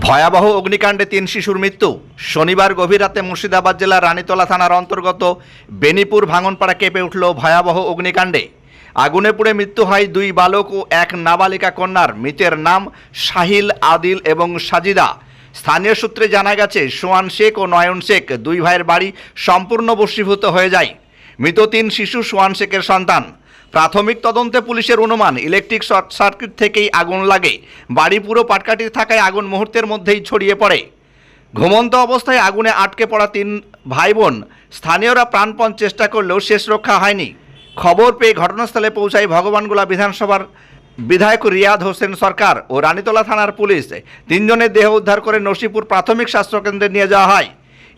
ভয়াবহ অগ্নিকাণ্ডে তিন শিশুর মৃত্যু। শনিবার গভীর রাতে মুর্শিদাবাদ জেলার রানীতলা থানার অন্তর্গত বেনিপুর ভাঙনপাড়া কেঁপে উঠল ভয়াবহ অগ্নিকাণ্ডে। আগুনে পুড়ে মৃত্যু হয় দুই বালক ও এক নাবালিকা কন্যার। মৃতের নাম শাহিল, আদিল এবং সাজিদা। স্থানীয় সূত্রে জানা গেছে সোয়ান শেখ ও নয়ন শেখ দুই ভাইয়ের বাড়ি সম্পূর্ণ বশীভূত হয়ে যায়। মৃত তিন শিশু সোয়ান শেখের সন্তান। প্রাথমিক তদন্তে পুলিশের অনুমান, ইলেকট্রিক শর্ট সার্কিট থেকেই আগুন লাগে। বাড়ি পুরো পাটকাঠির থাকায় আগুন মুহূর্তের মধ্যেই ছড়িয়ে পড়ে। ঘুমন্ত অবস্থায় আগুনে আটকে পড়া তিন ভাই বোন স্থানীয়রা প্রাণপণ চেষ্টা করলেও শেষ রক্ষা হয়নি। খবর পেয়ে ঘটনাস্থলে পৌঁছায় ভগবানগোলা বিধানসভার বিধায়ক রিয়াদ হোসেন সরকার ও রানীতলা থানার পুলিশ। তিনজনের দেহ উদ্ধার করে নসিপুর প্রাথমিক স্বাস্থ্যকেন্দ্রে নিয়ে যাওয়া হয়।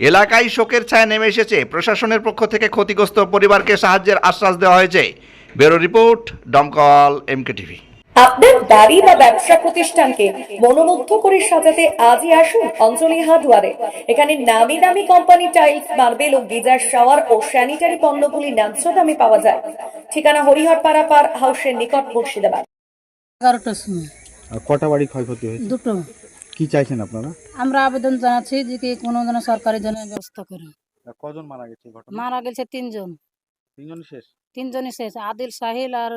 এলাকায় শোকের ছায়া নেমে এসেছে। প্রশাসনের পক্ষ থেকে ক্ষতিগ্রস্ত পরিবারকে সাহায্যের আশ্বাস দেওয়া হয়েছে। ব্যুরো রিপোর্ট দমকল এমকে টিভি। আপনার বাড়ি বা ব্যবসা প্রতিষ্ঠানকে মনোমুগ্ধ করে সাজাতে আজই আসুন অঞ্জলি হার্ডওয়ারে। এখানে নামি দামি কোম্পানি টাইলস মার্বেল ও গিজার শাওয়ার ও স্যানিটারি পণ্যগুলি ন্যায্য দামে পাওয়া যায়। ঠিকানা হরিহরপাড়া পার হাউসের নিকট মুর্শিদাবাদ। এগারোটার সময়। আর কটা বাড়ি ক্ষয়ক্ষতি হয়েছে? দুটো। কি চাইছেন আপনারা? আমরা আবেদন জানাচ্ছি যে কি কোনো যেন সরকারি জন্য ব্যবস্থা করে। কজন মারা গেছে ঘটনা মারা গেছে তিনজন। তিনজন শেষ? তিনজনই শেষ আদিল সাহিল আর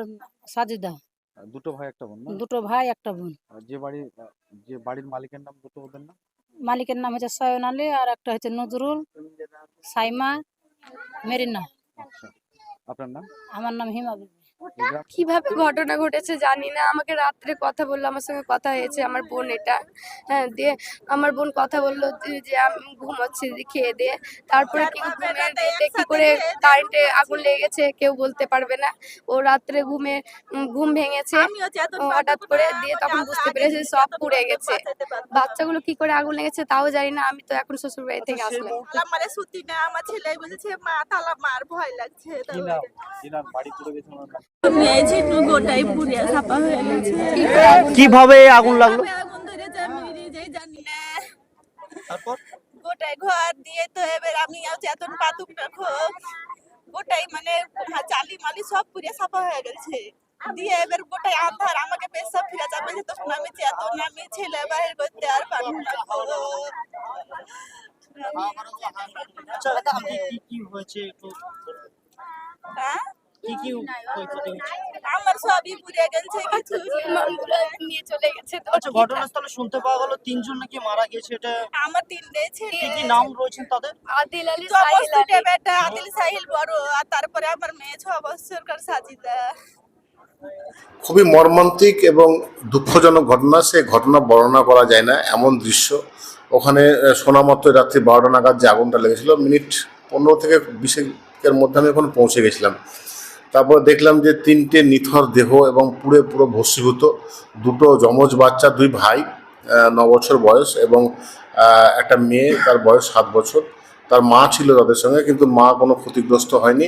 সাজিদা। দুটো ভাই একটা বোন দুটো ভাই একটা বোন। যে বাড়ি যে বাড়ির মালিকের নাম দুটো ওদের না? মালিকের নাম হচ্ছে সয়ন আলী আর একটা হচ্ছে নজরুল সাইমা মেরিনা। আচ্ছা। আপনার নাম? আমার নাম হিমা। কীভাবে ঘটনা ঘটেছে জানি না। আমাকে রাত্রে কথা বলল আমার সঙ্গে কথা হয়েছে। আমার বোন এটা হ্যাঁ দিয়ে আমার বোন কথা বলল যে- আমি ঘুমাচ্ছি যে খেয়ে দিয়ে তারপরে কি করে কারেন্টে আগুন লেগে গেছে কেউ বলতে পারবে না। ও রাত্রে ঘুমে ঘুম ভেঙেছে। হঠাৎ করে দিয়ে তখন বুঝতে পেরেছে সব পুড়ে গেছে। বাচ্চাগুলো কি করে আগুন লেগেছে তাও জানি না আমি তো এখন শ্বশুর বাড়ি থেকে আসলাম। মানে সত্যি না আমার ছেলে বলেছে মা তালা মার ভয় লাগছে। বাড়ি পুড়ে গেছে হয়ে কীভাবে আগুন লাগল? গোটাই ঘর দিয়ে তো এবার আমি চেতন পাতুক রাখো। গোটাই মানে জালি মালি সব পুড়িয়া ছাপা হয়ে গেছে। দিয়ে এবার গোটাই আন্ধার আমাকে পেশা ফিরে যাবে যে তখন আমি চেতন আমি ছেলে বাহির করতে আর পারব না। আচ্ছা কি কি- কি হয়েছে একটু কি কি হয়েছে? আমার সবই পুড়ে গেছে কিছু। নিয়ে চলে গেছে তো। আচ্ছা ঘটনাস্থলে শুনতে পাওয়া গেল তিনজন নাকি মারা গেছে এটা আমার তিনটে ছেলে কি কি নাম রয়েছেন তাদের? আদিল আলী সাহিল বেটা আদিল সাহিল বড় আর তারপরে আমার মেয়ে ছ বছরকার সাজিদা। খুবই মর্মান্তিক এবং দুঃখজনক ঘটনা সে ঘটনা বর্ণনা করা যায় না এমন দৃশ্য। ওখানে মতো রাত্রি বারোটা নাগাদ যে আগুনটা লেগেছিল মিনিট পনেরো থেকে বিশের মধ্যে আমি ওখানে পৌঁছে গেছিলাম। তারপরে দেখলাম যে তিনটে নিথর দেহ এবং পুরো পুরো ভস্মীভূত। দুটো যমজ বাচ্চা, দুই ভাই ন বছর বয়স এবং একটা মেয়ে, তার বয়স সাত বছর। তার মা ছিল তাদের সঙ্গে, কিন্তু মা কোনো ক্ষতিগ্রস্ত হয়নি।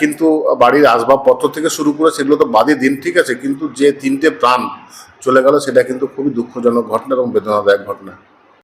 কিন্তু বাড়ির আসবাবপত্র থেকে শুরু করে সেগুলো তো বাদই দিন, ঠিক আছে? কিন্তু যে তিনটে প্রাণ চলে গেল, সেটা কিন্তু খুবই দুঃখজনক ঘটনা এবং বেদনাদায়ক ঘটনা।